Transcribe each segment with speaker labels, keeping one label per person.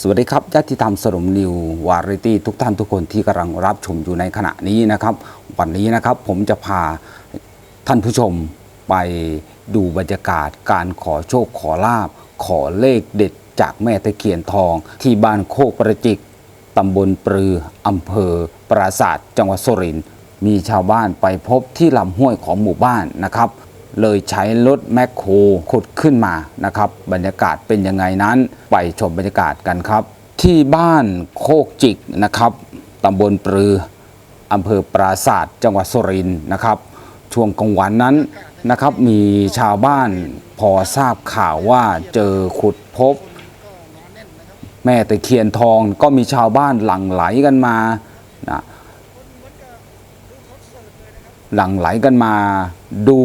Speaker 1: สวัสดีครับญาติธรรมสรมนิววาไรตี้ทุกท่านทุกคนที่กำลังรับชมอยู่ในขณะนี้นะครับ วันนี้นะครับผมจะพาท่านผู้ชมไปดูบรรยากาศการขอโชคขอลาบ ขอเลขเด็ดจากแม่ตะเคียนทอง ที่บ้านโคกประจิกตำบลปรืออำเภอ ปราศาสตร์จังหวัดสุรินทร์มีชาวบ้านไปพบที่ลำห้วยของหมู่บ้านนะครับ เลยใช้รถแมคโครขุดขึ้นมานะครับ บรรยากาศเป็นยังไงนั้นไปชมบรรยากาศกันครับ ที่บ้านโคกจิกนะครับตำบลปรืออำเภอปราศาสตร์จังหวัดสุรินทร์นะครับ ช่วงกลางวันนั้นนะครับมีชาวบ้านพอทราบข่าวว่าเจอขุดพบ แม่ตะเคียนทองก็มีชาวบ้านหลั่งไหลกันมานะหลั่งไหลกันมาดู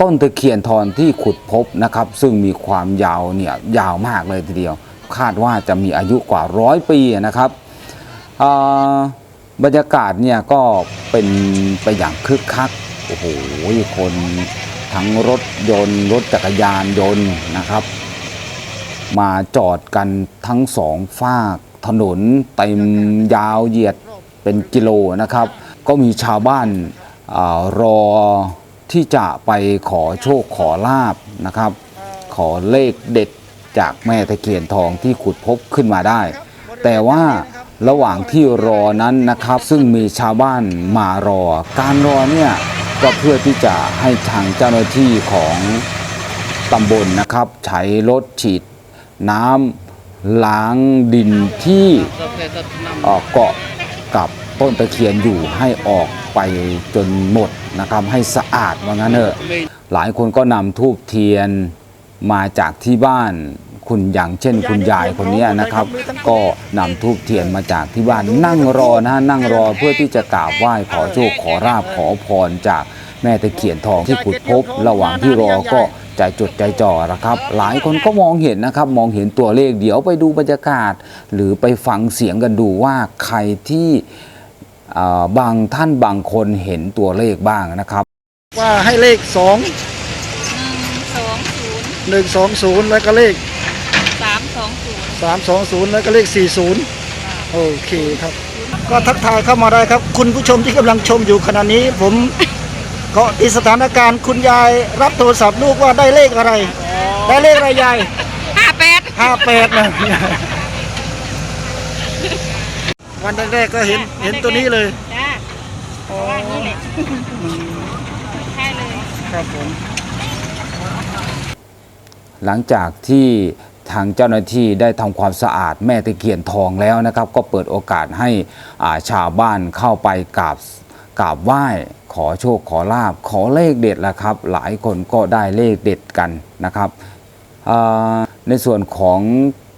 Speaker 1: ต้นตะเคียนทองที่ขุดพบนะครับ ซึ่งมีความยาวเนี่ยยาวมากเลยทีเดียว คาดว่าจะมีอายุกว่าร้อยปีนะครับบรรยากาศเนี่ยก็เป็นไปอย่างคึกคักโอ้โหคนทั้งรถยนต์รถจักรยานยนต์นะครับ มาจอดกันทั้งสองฝากถนนเต็มยาวเหยียดเป็นกิโลนะครับ ก็มีชาวบ้านอารอ ที่จะไปขอโชคขอลาบนะครับ ขอเลขเด็ดจากแม่ตะเคียนทองที่ขุดพบขึ้นมาได้ แต่ว่าระหว่างที่รอนั้นนะครับ ซึ่งมีชาวบ้านมารอ การรอเนี่ยก็เพื่อที่จะให้ทางเจ้าหน้าที่ของตำบลนะครับ ใช้รถฉีดน้ำล้างดินที่เอ่อเกาะกับต้นตะเคียนอยู่ให้ออกไปจนหมด นะครับให้สะอาดว่างั้นเถอะหลายคนก็นำทูบเทียนมาจากที่บ้านคุณอย่างเช่น คุณยายคนนี้นะครับ ก็นำทูบเทียนมาจากที่บ้านนั่งรอนะฮะนั่งรอเพื่อที่จะกราบไหว้ขอโชคขอราบขอพรจากแม่ตะเคียนทองที่ขุดพบ ระหว่างที่รอก็ใจจดใจจ่อนะครับ หลายคนก็มองเห็นนะครับ มองเห็นตัวเลขเดี๋ยวไปดูบรรยากาศ หรือไปฟังเสียงกันดูว่าใครที่ บางท่านบางคนเห็นตัวเลขบ้างนะครับ
Speaker 2: ว่าให้เลขสอง
Speaker 3: หนึ่งสองศูนย์
Speaker 2: หนึ่งสองศูนย์แล้วก็เลข
Speaker 3: สามสองศูนย์
Speaker 2: สามสองศูนย์แล้วก็เลขสี่ศูนย์โอเคครับ ก็ทักทายเข้ามาได้ครับ คุณผู้ชมที่กำลังชมอยู่ขณะนี้ผมเกาะติดสถานการณ์คุณยายรับโทรศัพท์ลูกว่าได้เลขอะไร ได้เลขอะไรยาย
Speaker 3: ห้าแปด
Speaker 2: ห้าแปดนะ วันแรกๆก็เห็นเห็นตัวนี้เลย
Speaker 3: จ้าเพราะว่านี่แหละใช่เลย
Speaker 2: ครับผม
Speaker 1: หลังจากที่ทางเจ้าหน้าที่ได้ทำความสะอาดแม่ตะเคียนทองแล้วนะครับ ก็เปิดโอกาสให้อ่าชาวบ้านเข้าไปกราบกราบไหว้ขอโชคขอลาบขอเลขเด็ดละครับ หลายคนก็ได้เลขเด็ดกันนะครับอ่าในส่วนของ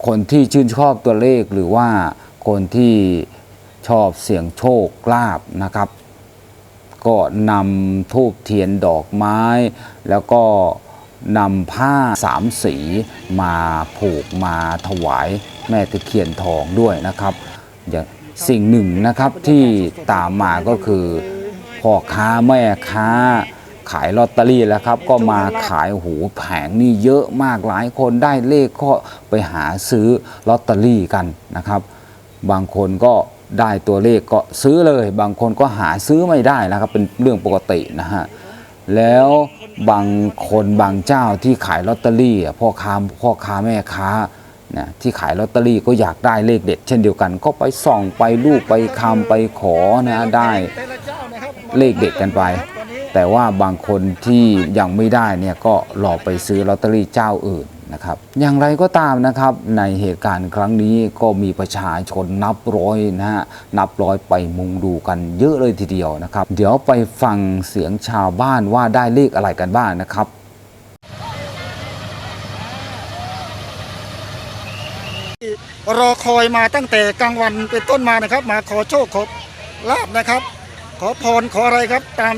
Speaker 1: คนที่ชื่นชอบตัวเลขหรือว่าคนที่ ชอบเสี่ยงโชคลาบนะครับ ก็นำทูบเทียนดอกไม้ แล้วก็นำผ้าสามสีมาผูกมาถวายแม่ตะเคียนทองด้วยนะครับอย่างสิ่งหนึ่งนะครับที่ตามมาก็คือพ่อค้าแม่ค้าขายลอตเตอรี่แล้วครับ ก็มาขายหูแผงนี่เยอะมากหลายคนได้เลขก็ไปหาซื้อลอตเตอรี่กันนะครับ บางคนก็ ได้ตัวเลขก็ซื้อเลย บางคนก็หาซื้อไม่ได้นะครับ เป็นเรื่องปกตินะฮะแล้วบางคนบางเจ้าที่ขายลอตเตอรี่พ่อค้าพ่อค้าแม่ค้านะที่ขายลอตเตอรี่ก็อยากได้เลขเด็ด เช่นเดียวกัน ก็ไปส่องไปรูปไปคำไปขอนะได้เลขเด็ดกันไป แต่ว่าบางคนที่ยังไม่ได้เนี่ยก็หลอกไปซื้อลอตเตอรี่เจ้าอื่น นะครับ อย่างไรก็ตามนะครับในเหตุการณ์ครั้งนี้ก็มีประชาชนนับร้อยนะฮะนับร้อยไปมุงดูกันเยอะเลยทีเดียวนะครับ เดี๋ยวไปฟังเสียงชาวบ้านว่าได้เลขอะไรกันบ้างนะครับ
Speaker 2: รอคอยมาตั้งแต่กลางวันเป็นต้นมานะครับ มาขอโชคขอลาบนะครับ ขอพรขออะไรครับ ตาม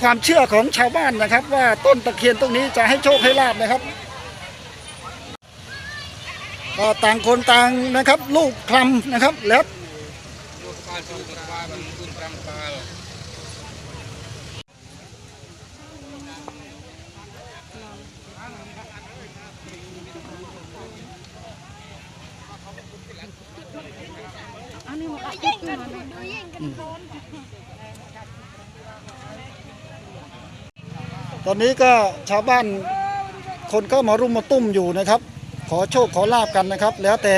Speaker 2: ความเชื่อของชาวบ้านนะครับ ว่าต้นตะเคียนตรงนี้จะให้โชคให้ลาบนะครับ ก็ต่างคนต่างนะครับลูกคลำนะครับแล้วตอนนี้ก็ชาวบ้านคนก็มารุมมาตุ้มอยู่นะครับ ขอโชคขอลาบกันนะครับ แล้วแต่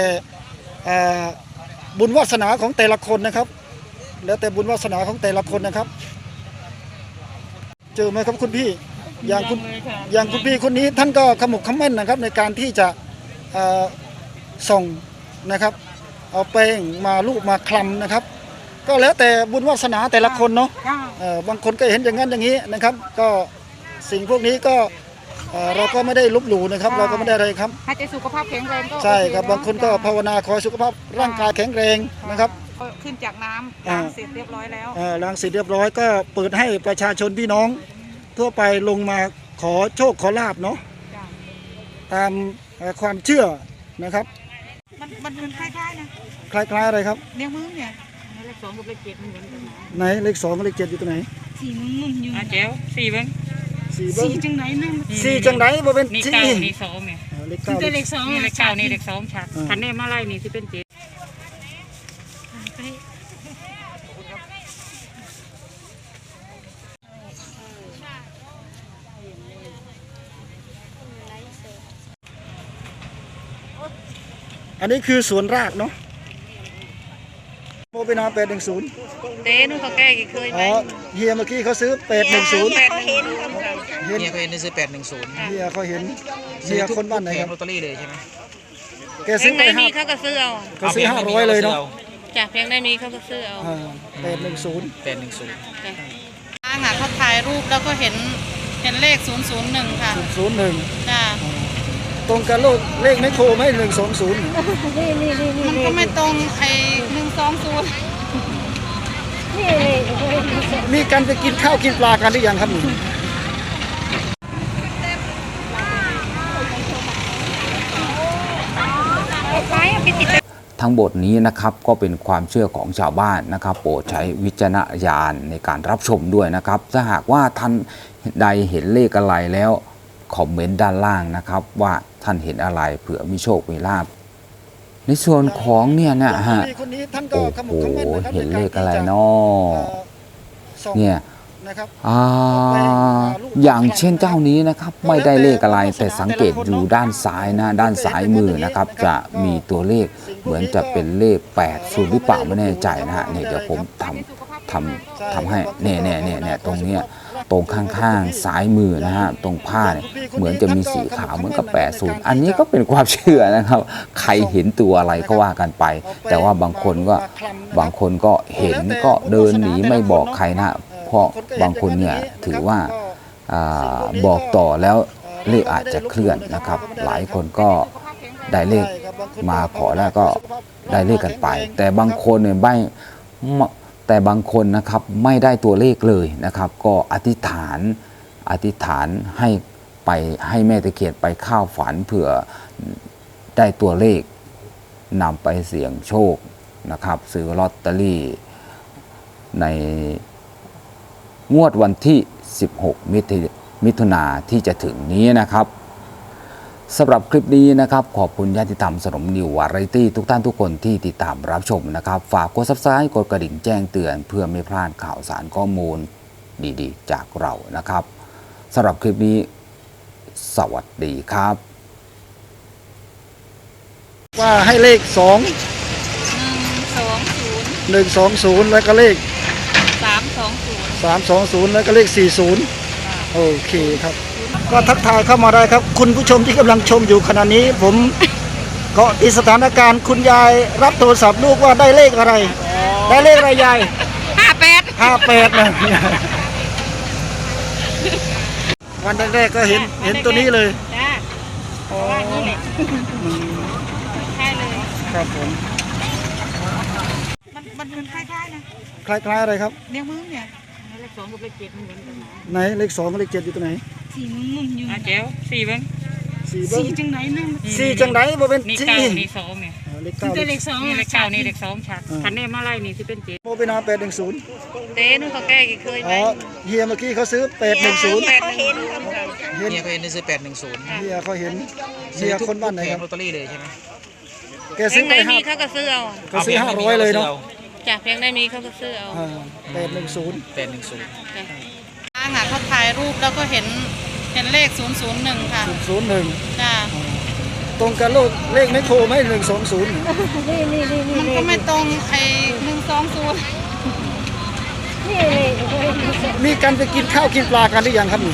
Speaker 2: อ่าบุญวาสนาของแต่ละคนนะครับ แล้วแต่บุญวาสนาของแต่ละคนนะครับ เจอไหมครับคุณพี่อย่างคุณอย่างคุณพี่คนนี้ท่านก็ขมุกขมั่นนะครับ ในการที่จะเอ่อส่งนะครับ เอาแป้งมาลูบมาคลำนะครับ ก็แล้วแต่บุญวาสนาแต่ละคนเนาะ
Speaker 3: จ้า
Speaker 2: เอ่อบางคนก็เห็นอย่างนั้นอย่างนี้นะครับ ก็สิ่งพวกนี้ก็ เอ่อเราก็ไม่ได้ลบหลู่นะครับ เราก็ไม่ได้อะไรครับ
Speaker 3: ให้ใจสุขภาพแข็งแรงก็
Speaker 2: ใช่ครับ
Speaker 3: โอเบา
Speaker 2: งคนก็
Speaker 3: จ้ะ
Speaker 2: ภาวนาขอให้สุขภาพร่างกายแข็งแรงนะครับ
Speaker 3: ก็ขึ้นจากน้ำ
Speaker 2: อ่า
Speaker 3: ล้างเสร็จเรียบร้อยแล้ว
Speaker 2: เอ่อล้างเสร็จเรียบร้อยก็เปิดให้ประชาชนพี่น้อง ทั่วไปลงมาขอโชคขอลาบเนาะ
Speaker 3: จ้ะ
Speaker 2: ตามเอ่อความเชื่อนะครับ
Speaker 3: มันมันมันคล้ายๆนะ
Speaker 2: คล้ายๆอะไรครับ
Speaker 3: เลี้ยงมือเนี่ยเลขสองกับเลขเจ็ดมันเหมือนกันนะ
Speaker 2: ไหนเลขสองกับเลขเจ็ดอยู่ตรงไหน
Speaker 3: สี่มึงมึงอยู่
Speaker 4: อะแจ๋วสี่เบิ้ง
Speaker 2: สี่เบิ้ง
Speaker 3: สี่จังไหนนั่น
Speaker 2: สี่จังไหนบ่เป็น
Speaker 4: นี่
Speaker 2: สี่
Speaker 4: เก้านี่สองเนี่ย
Speaker 2: เออเลขเก้า
Speaker 3: แต่เลขสอง
Speaker 4: นี่เลขเก้านี่เลขสองชัด
Speaker 2: อ่า
Speaker 4: คันนี้มาไล่นี่ที่เป็นเจ็ด
Speaker 2: อันนี้คือสวนรากเนาะโมเปนาแปดหนึ่งศูนย์
Speaker 4: เต้นู่นเขาแก้กี่เคยไหม
Speaker 2: อ๋อเฮียเมื่อกี้เขาซื้อแปดหนึ่งศูนย์
Speaker 4: แปดหนึ่ง
Speaker 2: เห็น
Speaker 5: เนี่ยเคยเห็นในซื้อแปดหนึ่งศูนย์
Speaker 2: เฮียเขาเห็นเฮียคนบ้านไหน
Speaker 5: แผ
Speaker 2: ค
Speaker 5: ง
Speaker 2: รับ
Speaker 5: ลอตเตอรี่เลยใช่ไหม
Speaker 2: แก
Speaker 4: เพล
Speaker 2: ซื้องไป
Speaker 4: ได้
Speaker 2: ห้า
Speaker 4: มีเขาก็ซื้อเอา
Speaker 2: เขาซื้อห้าร้อยเลยเนาะ
Speaker 4: จากเพลงได้มีเขาก็ซื้อเอา
Speaker 2: แปดหนึ่งศูนย์
Speaker 5: แปดหนึ่งศูนย์
Speaker 3: อ่างอะเขาถ่ายรูปแล้วก็เห็นเห็นเลขศูนย์ศูนย์หนึ่งค่ะ
Speaker 2: ศูนย์หนึ่ง
Speaker 3: จ้า
Speaker 2: ตรงกับโลกเลขไมโครไหมหนึ่งสองศูนย์
Speaker 3: มันก็ไม่ตรงไอ้หนึ่งสองศูนย์
Speaker 2: มีการไปกินข้าวกินปลากันหรือยังครับนี่
Speaker 1: ทั้งบทนี้นะครับก็เป็นความเชื่อของชาวบ้านนะครับ โปรดใช้วิจารณญาณในการรับชมด้วยนะครับ ถ้าหากว่าท่านใดเห็นเลขอะไรแล้วคอมเมนต์ด้านล่างนะครับ ว่าท่านเห็นอะไรเผื่อมีโชคมีลาบในส่วนของเนี่ยนะฮะ
Speaker 2: คนนี้ท่านก็
Speaker 1: โอ้
Speaker 2: ขมุ
Speaker 1: โห
Speaker 2: กขมั่นนะครับ
Speaker 1: เห็นเลขอะไร
Speaker 2: ใก
Speaker 1: เนาะ
Speaker 2: ที่จะเอ่อส่อง
Speaker 1: เนี่ย
Speaker 2: นะครับ
Speaker 1: อ่าอย่างเช่นเจ้านี้นะครับไม่ได้เลขอะไรแต่สังเกตอยู่ด้านซ้ายนะด้านซ้ายมือนะครับ จะมีตัวเลขเหมือนจะเป็นเลข8ศูนย์หรือเปล่าไม่แน่ใจนะฮะเนี่ยเดี๋ยวผมทำทำทำให้เนี่ยเนี่ยเนี่ยเนี่ยตรงเนี้ยตรงข้างๆซ้ายมือนะฮะตรงผ้าเนี่ยเหมือนจะมีสีขาวเหมือนกับ8ศูนย์อันนี้ก็เป็นความเชื่อนะครับ ใครเห็นตัวอะไรก็ว่ากันไป แต่ว่าบางคนก็บางคนก็เห็นก็เดินหนีไม่บอกใครนะ เพราะบางคนเนี่ยถือว่าบอกต่อแล้วเลขอาจจะเคลื่อนนะครับ หลายคนก็ได้เลขมาขอแล้วก็ได้เลขกันไป แต่บางคนเนี่ยไม่แต่บางคนนะครับไม่ได้ตัวเลขเลยนะครับ ก็อธิษฐานอธิษฐานให้ไปให้แม่ตะเคียนไปเข้าวฝันเผื่อได้ตัวเลขนำไปเสี่ยงโชคนะครับ ซื้อลอตเตอรี่ใน งวดวันที่ 16มิถุมิถุนาที่จะถึงนี้นะครับสำหรับคลิปนี้นะครับ ขอบคุณญาติธรรมสนมนิววาไรตี้ทุกท่านทุกคนที่ติดตามรับชมนะครับ ฝากกดซับสไครต์กดกระดิ่งแจ้งเตือน เพื่อไม่พลาดข่าวสารข้อมูลดีๆ จากเรานะครับสำหรับคลิปนี้ สวัสดีครับ
Speaker 2: ว่าให้เลขสอง
Speaker 3: หนึ่งสองศูนย์
Speaker 2: หนึ่งสองศูนย์แล้วก็เลข
Speaker 3: สามสองศูนย์
Speaker 2: แล้วก็เลขสี่ศูนย์โอเคครับ ก็ทักทายเข้ามาได้ครับ คุณผู้ชมที่กำลังชมอยู่ขณะนี้ ผมเกาะติดสถานการณ์คุณยายรับโทรศัพท์ลูกว่าได้เลขอะไร ได้เลขอะไรยาย
Speaker 3: ห้าแปด
Speaker 2: ห้าแปดนะวันแรกๆก็เห็นเห็นตัวนี้เลย
Speaker 3: จ้าเพรแใช่เลย
Speaker 2: ครับผม
Speaker 3: มันมันนคล้ายๆนะ
Speaker 2: คล้ายๆอะไรครับ
Speaker 3: เลี้ยงมึงเนี่ย เลขสองกับเลขเจ็ดมันเหมือนกันนะ
Speaker 2: ไหนเลขสองกับเลขเจ็ดอยู่ตรงไหน
Speaker 3: สี่มึงมึงอยู่
Speaker 4: อะแจ๋วสี่เบิ้ง
Speaker 2: สี่เบิ้ง
Speaker 3: สี่จังไหนนั่น
Speaker 2: สี่จังไหนบ่เป็น
Speaker 4: นี่
Speaker 2: สี่
Speaker 4: เก้านี่สองเนี่ย
Speaker 2: อ๋อเลขเก้า
Speaker 3: แต่เลขสอง
Speaker 4: นี่เลขเก้านี่เลขสองชัด
Speaker 2: อ่า
Speaker 4: คันนี้มาไล่นี่ที่เป็นเจ็ด
Speaker 2: โมเปนาแปดหนึ่งศูนย์
Speaker 4: เต้นู่นเขาแก้กี่เคยไหม
Speaker 2: อ๋อเฮียเมื่อกี้เขาซื้อแปดหนึ่งศูนย์
Speaker 4: แปดหนึ่ง
Speaker 2: เห็น
Speaker 5: เนี่ยเคยเห็นในซื้อแปดหนึ่งศูนย์
Speaker 2: เฮียเขาเห็นเฮียคนบ้านไหน
Speaker 5: แผ
Speaker 2: ค
Speaker 5: ง
Speaker 2: รับ
Speaker 5: ลอตเตอรี่เลยใช่ไหม
Speaker 2: แก
Speaker 4: เพล
Speaker 2: ซื้องไป
Speaker 4: ได้
Speaker 2: ห้า
Speaker 4: มีเขาก็ซื้อเอา
Speaker 2: เขาซื้อห้าร้อยเลยเนาะ
Speaker 6: จากเพียงได้มีเขาก็ซื้อเอา
Speaker 2: แปดหนึ่งศูนย์
Speaker 5: แปดหนึ่งศูนย์
Speaker 6: จ้าค่ะเขาถ่ายรูปแล้วก็เห็นเห็นเลข 001 ค่ะ
Speaker 2: ศูนย์หนึ่ง
Speaker 6: จ้า
Speaker 2: ตรงกับโลกเลขไมโครไหมหนึ่งสองศูนย์
Speaker 6: มันก็ไม่ตรงไอ้120
Speaker 2: มีการไปกินข้าวกินปลากันหรือยังครับนี่